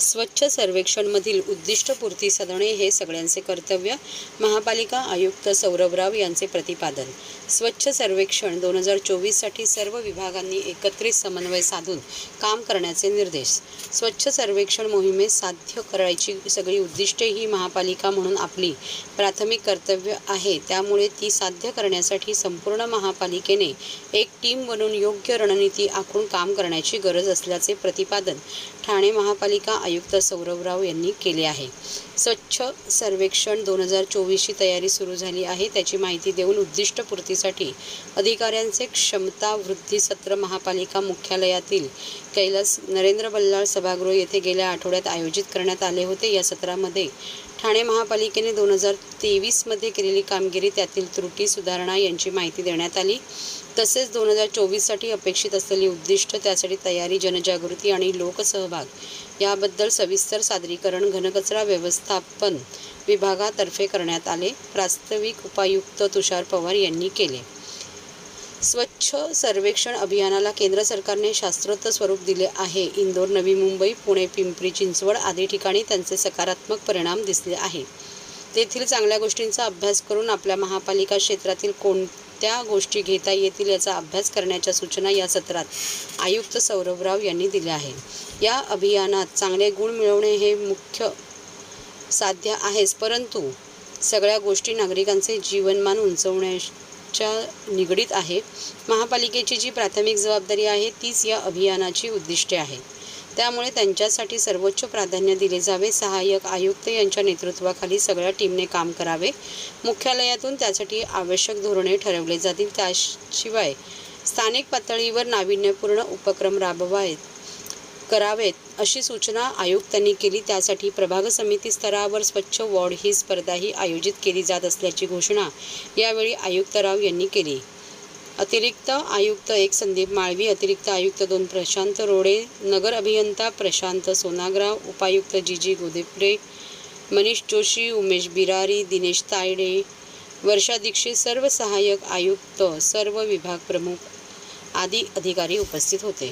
स्वच्छ सर्वेक्षणमधील उद्दिष्टपूर्ती साधणे हे सगळ्यांचे कर्तव्य महापालिका आयुक्त सौरभराव यांचे प्रतिपादन. स्वच्छ सर्वेक्षण दोन हजार चोवीससाठी सर्व विभागांनी एकत्रित समन्वय साधून काम करण्याचे निर्देश. स्वच्छ सर्वेक्षण मोहिमेत साध्य करायची सगळी उद्दिष्टे ही महापालिका म्हणून आपली प्राथमिक कर्तव्य आहे. त्यामुळे ती साध्य करण्यासाठी संपूर्ण महापालिकेने एक टीम बनून योग्य रणनीती आखून काम करण्याची गरज असल्याचे प्रतिपादन ठाणे महापालिका आयुक्त सौरभराव यांनी केले आहे. स्वच्छ सर्वेक्षण दोन हजार चोवीसची तयारी सुरू झाली आहे. त्याची माहिती देऊन उद्दिष्टपूर्तीसाठी अधिकाऱ्यांचे क्षमता वृद्धी सत्र महापालिका मुख्यालयातील कैलास नरेंद्र बल्लाळ सभागृह येथे गेल्या आठवड्यात आयोजित करण्यात आले होते. या सत्रामध्ये ठाणे महापालिकेने दोन हजार तेवीसमध्ये केलेली कामगिरी त्यातील त्रुटी सुधारणा यांची माहिती देण्यात आली. तसेच दोन हजार चोवीससाठी अपेक्षित असलेली उद्दिष्ट त्यासाठी तयारी जनजागृती आणि लोकसहभाग याबद्दल सविस्तर सादरीकरण घनकचरा व्यवस्थापन विभागातर्फे करण्यात आले प्रास्ताविक उपायुक्त तुषार पवार यांनी केले. स्वच्छ सर्वेक्षण अभियानाला केंद्र सरकारने शास्त्रोक्त स्वरूप दिले आहे. इंदोर नवी मुंबई पुणे पिंपरी चिंचवड आदी ठिकाणी त्यांचे सकारात्मक परिणाम दिसले आहे. तेथील चांगल्या गोष्टींचा अभ्यास करून आपल्या महापालिका क्षेत्रातील कोणत्या गोष्टी घेता येतील याचा अभ्यास करण्याच्या सूचना या सत्रात आयुक्त सौरभराव यांनी दिल्या आहेत. या अभियानात चांगले गुण मिळवणे हे मुख्य साध्य आहेच परंतु सगळ्या गोष्टी नागरिकांचे जीवनमान उंचवण्याच्या निगडीत आहे. महापालिकेची जी प्राथमिक जबाबदारी आहे तीच या अभियानाची उद्दिष्टे आहेत. त्यामुळे त्यांच्यासाठी सर्वोच्च प्राधान्य दिले जावे. सहाय्यक आयुक्त यांच्या नेतृत्वाखाली सगळ्या टीमने काम करावे. मुख्यालयातून त्यासाठी आवश्यक धोरणे ठरवले जातील. त्याशिवाय स्थानिक पातळीवर नाविन्यपूर्ण उपक्रम राबवावेत करावेत अशी सूचना आयुक्तांनी केली. त्यासाठी प्रभाग समिती स्तरावर स्वच्छ वॉर्ड ही स्पर्धाही आयोजित केली जात असल्याची घोषणा यावेळी आयुक्त राव यांनी केली. अतिरिक्त आयुक्त एक संदीप माळवी अतिरिक्त आयुक्त दोन प्रशांत रोडे नगर अभियंता प्रशांत सोनाग्राव उपायुक्त जी जी गोदेपुरे मनीष जोशी उमेश बिरारी दिनेश तायडे वर्षा दीक्षित सर्व सहाय्यक आयुक्त सर्व विभाग प्रमुख आदी अधिकारी उपस्थित होते.